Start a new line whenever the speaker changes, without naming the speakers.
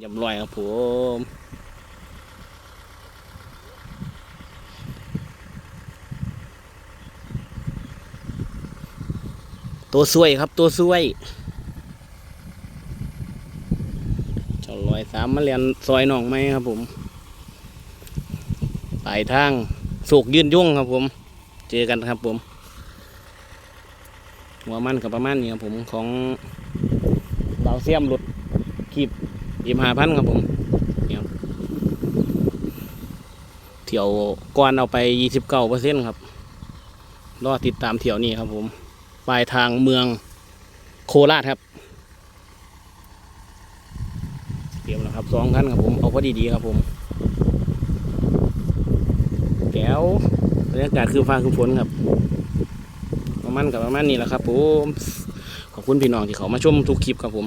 ยำลอยครับผมตัวสวยครับตัวสวยจ้าลอยสามมาเรียนซอยหนองไม้ครับผมปลายทางโศกยืนยุ่งครับผม เจอกันครับผม หัวมันกับประมาณนี้ครับผมของดาเสียมรถขีบ ยี่ห้าพันครับผมเที่ยวก่อนเอาไปยี่สิบเก้าเปอร์เซ็นต์ครับ รอติดตามเที่ยวนี้ครับผม ปลายทางเมืองโคราชครับ เตรียมแล้วครับสองคันครับผม เอาพอดีๆครับผม แก้วบรรยากาศคือฟ้าคือฝนครับ ประมาณกับประมาณนี้แหละครับผม ขอบคุณพี่น้องที่เขามาชมทุกคลิปครับผม